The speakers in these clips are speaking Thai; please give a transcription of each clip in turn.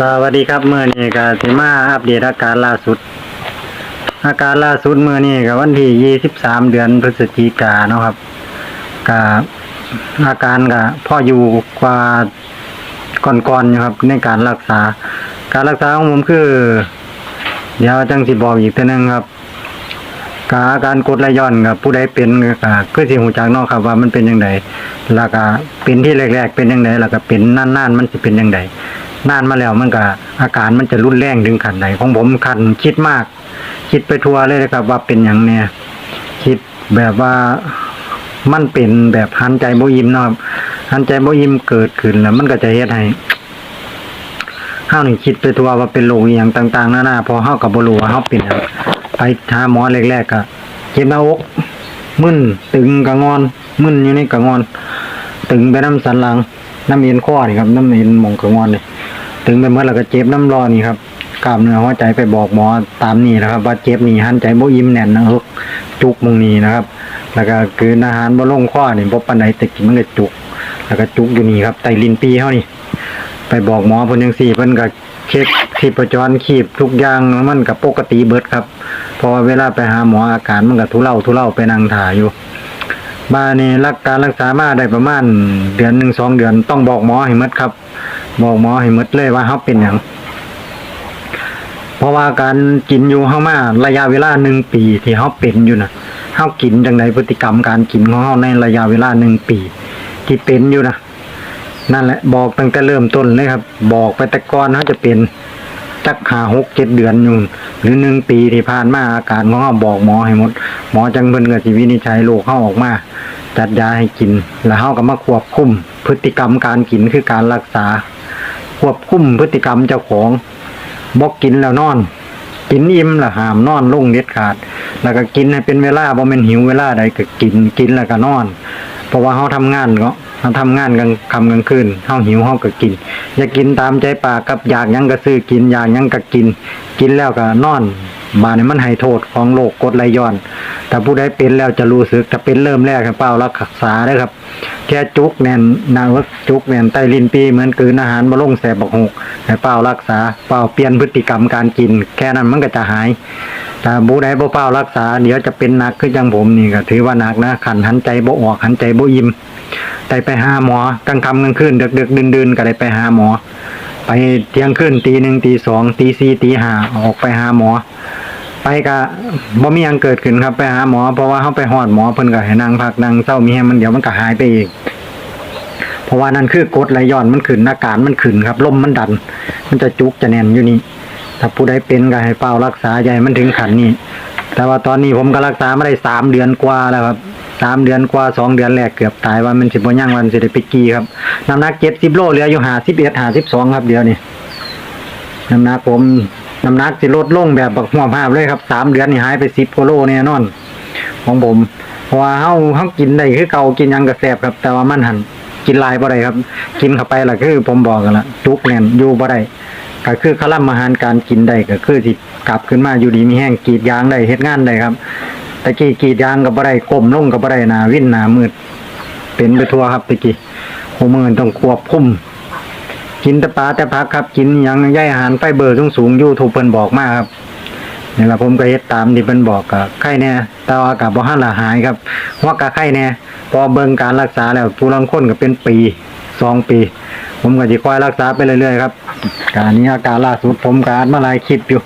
สวัสดีครับเมื่อนี้ก็สิมาอัปเดตอาการล่าสุด อาการล่าสุดเมื่อนี้ก็วันที่ยี่สิบสามเดือนพฤศจิกาเนาะครับก็อาการก็พ่ออยู่กว่าก่อนๆอยู่ครับ ในการรักษา การรักษาของผมคือ เดี๋ยวจังสิบอกอีกทีนึงครับกอาการกดไหลย้อนกับผู้ใดเป็นก็คือสิหูจักนาะครับว่ามันเป็นยังไงแล้วก็เป็นที่แรกๆเป็นยังไงแล้วก็เป็นนานๆมันสิเป็นยังไง นานมาแล้วมันก็อาการมันจะรุนแรงถึงขันใดของผมขันคิดมาก คิดไปทั่วเลยนะครับ ว่าเป็นอย่างเนี่ยคิดแบบว่ามันเป็นแบบหันใจโบยิมนะครับหันใจโบยิมเกิดขึ้นแล้ว มันก็จะเฮ็ดให้เฮานี่คิดไปทั่วว่าเป็นโรคอย่างต่างๆนานาพอเฮากับบรูว่าเฮาเป็นหยังไปหาหมอแรกๆก็เจ็บหน้าอกมึนตึงกระงอน มึนอยู่ในกระงอน ตึงไปน้ำสันหลังน้ำเอ็นข้อนี่ครับน้ำเอ็นหมองกระงอนนี่ ถึงไปเมื่อแล้วก็เจ็บน้ำร้อนนี่ครับกล้ามเนื้อหัวใจไปบอกหมอตามนี่นะครับ ว่าเจ็บนี่หันใจโบ่อิ่มแน่นนะครับจุกมึงนี่นะครับ แล้วก็คืออาหารบ่ลงข้อนี่บ่ปานใดแต่กินมันก็จุก แล้วก็จุกอยู่นี่ครับไตลินปีเฮานี่ไปบอกหมอเพิ่นจังซี่เพิ่นก็เช็คชีพจรขีบทุกอย่างมันก็ปกติเบิดครับเพราะว่าเวลาไปหาหมออาการมันก็ทุเลาทุเลาไปนั่งถ่ายอยู่บ้านนี่รักการรักษามาได้ประมาณเดือนหนึ่งสองเดือนต้องบอกหมอให้หมดครับ บอกหมอให้หมดเลยว่าเขาเป็นอย่างเพราะว่าการกินอยู่เฮามาระยะเวลาหนึ่งปีที่เขาเป็นอยู่นะเฮากินจังไดพฤติกรรมการกินของเฮาในระยะเวลาหนึ่งปี ที่เป็นอยู่นะนั่นแหละ บอกตั้งแต่เริ่มต้นเลยครับ บอกไปแต่ก่อนเขาจะเป็นจักหาหกเจ็ดเดือนอยู่หรือหนึ่งปีที่ผ่านมาอาการของเขาบอกหมอให้หมด หมอจังเพิ่นก็สิวินิจฉัยโรคเขาออกมา จัดยาให้กิน แล้วเขาก็มาควบคุมพฤติกรรมการกินคือการรักษา ควบคุมพฤติกรรมเจ้าของบอกกินแล้วนอน กินอิ่มแล้วหามนอนลงเด็ดขาด แล้วก็กินให้เป็นเวลาบ่แม่นหิวเวลาใดก็กินกินแล้วก็นอน เพราะว่าเขาทำงานเนาะเขาทำงานกลางคำกลางคืนเขาหิวเขาก็กิน อย่ากินตามใจปากกับอยากยังก็ซื้อกินอยากยังก็กิน กินแล้วก็นอน บาดนี้มันให้โทษของโรคกดไหลย้อน แต่ผู้ใดเป็นแล้วจะรู้สึกถ้าเป็นเริ่มแรกให้เป้ารักษาได้ครับ แค่จุกแน่นนาวกจุกแน่นใต้ลิ้นปีเหมือนกืนอาหารบ่ลงแสบบักหกให้เป้ารักษาเป้าเปลี่ยนพฤติกรรมการกิน แค่นั้นมันก็จะหายแต่ผู้ใดบ่เป้ารักษา เดี๋ยวจะเป็นหนักคือจังผมนี่ก็ถือว่าหนักนะขันหันใจบ่ออกหันใจบ่อิ่มได้ไปหาหมอกลางค่ำกลางคืนดึกๆดื่นๆก็ได้ไปหาหมอ ไปเที่ยงคืนตีหนึ่งตีสองตีสี่ตีห้าออกไปหาหมอ ไปก็บ่มีหยังเกิดขึ้นครับไปหาหมอเพราะว่าเฮาไปฮอดหมอเพิ่นก็ให้นั่งพักนั่งเศร้ามีให้มันเดี๋ยวมันก็หายไปเองเพราะว่านั่นคือกดไหลย้อนมันขึ้นอาการมันขึ้นครับลมมันดัน มันจะจุกจะแน่นอยู่นี่ถ้าผู้ใดเป็นก็ให้เฝ้ารักษาให้มันถึงขันนี้แต่ว่าตอนนี้ผมก็รักษามาได้สามเดือนกว่าแล้วครับสามเดือนกว่าสองเดือนแรกเกือบตายว่ามันสิบ่ย่างวันสิได้ไปกีครับน้ำหนักเจ็ดสิบโลเหลืออยู่หาสิบเอ็ดหาสิบสองครับเดี๋ยวนี้น้ำหนักผม น้ำหนักสิลดลงแบบบักหัวภาพเลยครับสามเดือนนี่หายไปสิบกโลแน่นอน ของผม เพราะว่าเฮาเฮากินได้คือเก่ากินยังก็แซ่บครับ แต่ว่ามันหันกินลายบ่ได้ครับ กินเข้าไปล่ะคือผมบอกกันละจุกแน่นอยู่บ่ได้ก็คือคลัมอาหารการกินได้ก็คือสิกลับขึ้นมาอยู่ดีมีแห้งกีดยางได้เฮ็ดงานได้ครับตะกี้กีดยางก็บ่ได้ก้มลงก็บ่ได้นาวิ่นหนามืดเป็นไปทั่วครับตะกี้โหมือต้องควบคุม กินแต่ปลาแต่พักครับ กินยังย่อยอาหารไฟเบอร์สูงสูงยูทูบเพิ่นบอกมากครับนี่ละผมก็เฮ็ดตามที่เพิ่นบอกก็ไข้แน่ต่ว่าก็บ่ทันละหายครับหัวกะไข้แน่พอเบิ่งการรักษาแล้วผู้ลางคนก็เป็นปีสองปี ผมก็สิคอยรักษาไปเรื่อยๆครับการนี้อาการล่าสุดผมก็อัดมาหลายคลิปอยู่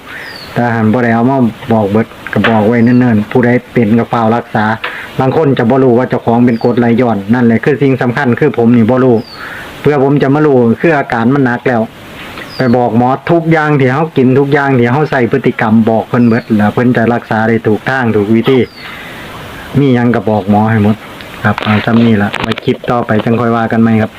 แต่หันบ่ได้เอามาบอกเบิดก็บอกไว้เนิ่นๆผู้ใดเป็นก็เฝ้ารักษา บางคนจะบ่รู้ว่าเจ้าของเป็นกรดไหลย้อนนั่นแหละคือสิ่งสำคัญคือผมนี่บ่รู้ เพื่อผมจะมารู้คืออาการมันหนักแล้ว ไปบอกหมอทุกอย่างที่เขากินทุกอย่างที่เขาใส่พฤติกรรมบอกเพิ่นเบิดแล้วเพิ่นจะรักษาได้ถูกทางถูกวิธีมียังก็บอกหมอให้หมด ครับเอาจำนี่ละไปคลิปต่อไปจังค่อยว่ากันไหมครับ